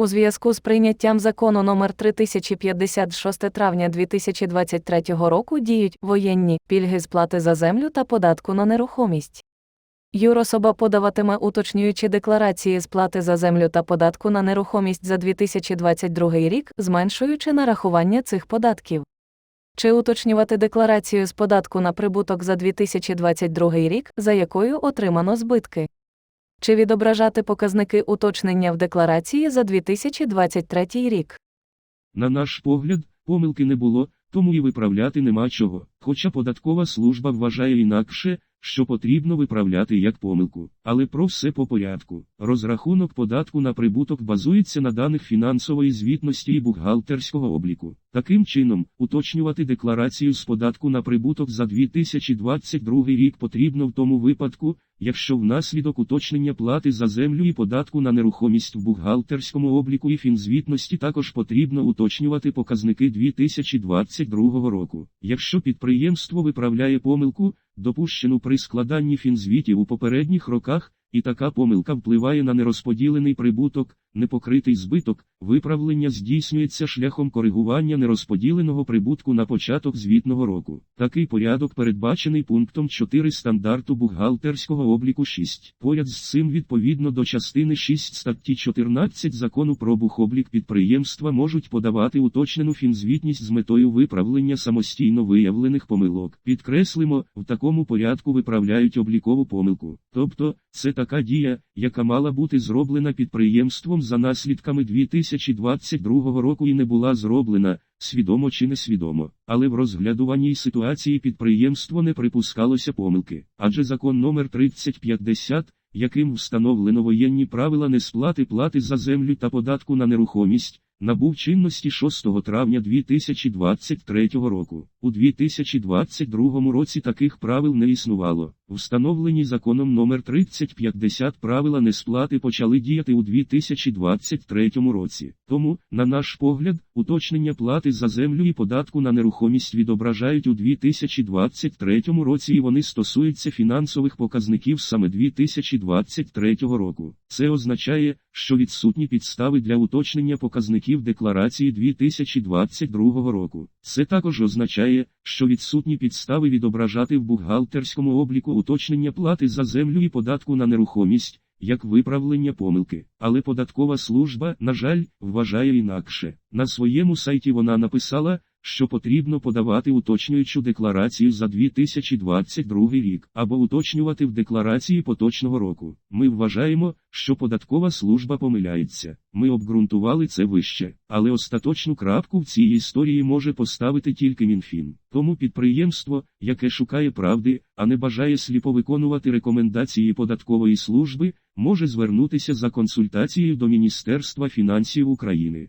У зв'язку з прийняттям закону номер 3056 травня 2023 року діють воєнні пільги сплати за землю та податку на нерухомість. Юрособа подаватиме уточнюючі декларації сплати за землю та податку на нерухомість за 2022 рік, зменшуючи нарахування цих податків. Чи уточнювати декларацію з податку на прибуток за 2022 рік, за якою отримано збитки? Чи відображати показники уточнення в декларації за 2023 рік? На наш погляд, помилки не було, тому і виправляти нема чого. Хоча податкова служба вважає інакше, що потрібно виправляти як помилку. Але про все по порядку. Розрахунок податку на прибуток базується на даних фінансової звітності і бухгалтерського обліку. Таким чином, уточнювати декларацію з податку на прибуток за 2022 рік потрібно в тому випадку, якщо внаслідок уточнення плати за землю і податку на нерухомість в бухгалтерському обліку і фінзвітності також потрібно уточнювати показники 2022 року. Якщо підприємство виправляє помилку, допущену при складанні фінзвітів у попередніх роках, і така помилка впливає на нерозподілений прибуток, непокритий збиток, виправлення здійснюється шляхом коригування нерозподіленого прибутку на початок звітного року. Такий порядок передбачений пунктом 4 стандарту бухгалтерського обліку 6. Поряд з цим відповідно до частини 6 статті 14 закону про бухоблік підприємства можуть подавати уточнену фінзвітність з метою виправлення самостійно виявлених помилок. Підкреслимо, в такому порядку виправляють облікову помилку. Тобто, це така дія, яка мала бути зроблена підприємством за наслідками 2022 року і не була зроблена, свідомо чи несвідомо. Але в розглядуваній ситуації підприємство не припускалося помилки, адже закон номер 3050, яким встановлено воєнні правила несплати плати за землю та податку на нерухомість, набув чинності 6 травня 2023 року. У 2022 році таких правил не існувало. Встановлені законом номер 3050 правила несплати почали діяти у 2023 році. Тому, на наш погляд, уточнення плати за землю і податку на нерухомість відображають у 2023 році і вони стосуються фінансових показників саме 2023 року. Це означає, що відсутні підстави для уточнення показників декларації 2022 року. Це також означає, що відсутні підстави відображати в бухгалтерському обліку уточнення плати за землю і податку на нерухомість, як виправлення помилки. Але податкова служба, на жаль, вважає інакше. На своєму сайті вона написала, що потрібно подавати уточнюючу декларацію за 2022 рік або уточнювати в декларації поточного року. Ми вважаємо, що податкова служба помиляється. Ми обґрунтували це вище, але остаточну крапку в цій історії може поставити тільки МінФін. Тому підприємство, яке шукає правди, а не бажає сліпо виконувати рекомендації податкової служби, може звернутися за консультацією до Міністерства фінансів України.